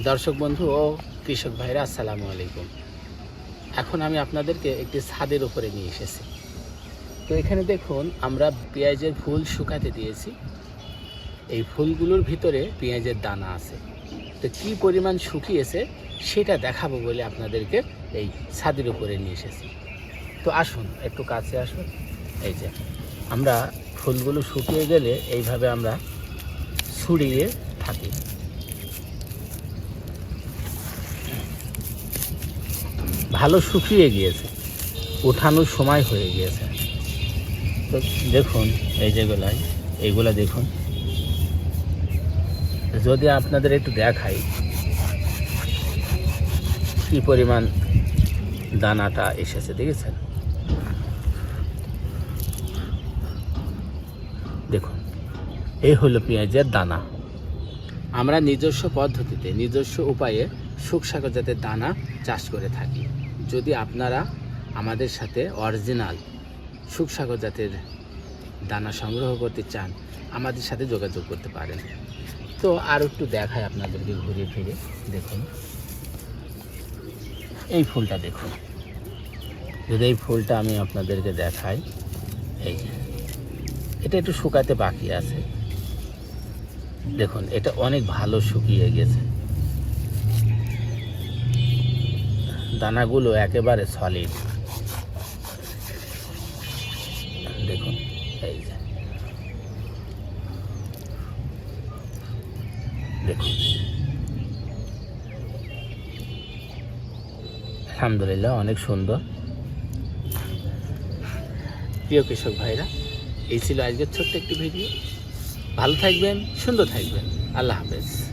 দর্শক বন্ধু ও কৃষক ভাইরা, আসসালামু আলাইকুম। এখন আমি আপনাদেরকে একটি ছাদের উপরে নিয়ে এসেছি। তো এখানে দেখুন, আমরা পেঁয়াজের ফুল শুকাতে দিয়েছি। এই ফুলগুলোর ভিতরে পেঁয়াজের দানা আছে। তো কী পরিমাণ শুকিয়েছে, সেটা দেখাবো বলে আপনাদেরকে এই ছাদের উপরে নিয়ে এসেছি। তো আসুন, একটু কাছে আসুন। এই যে, আমরা ফুলগুলো শুকিয়ে গেলে এইভাবে আমরা ছুড়িয়ে থাকি। ভালো শুকিয়ে গিয়েছে। ওঠানোর সময় হয়ে গিয়েছে। তো দেখুন, এই যেগুলাই এইগুলা দেখুন। যদি আপনাদের একটু দেখাই কি পরিমাণ দানাটা এসেছে, দেখেছেন? দেখুন এই হলো পেঁয়াজের দানা। আমরা নিজস্ব পদ্ধতিতে, নিজস্ব উপায়ে শুকসাগর জাতের দানা চাষ করে থাকি। যদি আপনারা আমাদের সাথে অরিজিনাল শুকসাগর জাতের দানা সংগ্রহ করতে চান, আমাদের সাথে যোগাযোগ করতে পারেন। তো আর একটু দেখায় আপনাদেরকে ঘুরে ফিরে, দেখুন। এই ফুলটা দেখুন। যদি এই ফুলটা আমি আপনাদেরকে দেখাই, এই এটা একটু শুকাতে বাকি আছে। দেখুন, এটা অনেক ভালো শুকিয়ে গেছে। দানাগুলো একেবারে সলিড দেখুন, এই যে। দেখুন। আলহামদুলিল্লাহ, অনেক সুন্দর। প্রিয় কৃষক ভাইরা, এই ছিল আজকের ছোট্ট একটি ভিডিও। ভালো থাকবেন সুন্দর থাকবেন। আল্লাহ হাফেজ।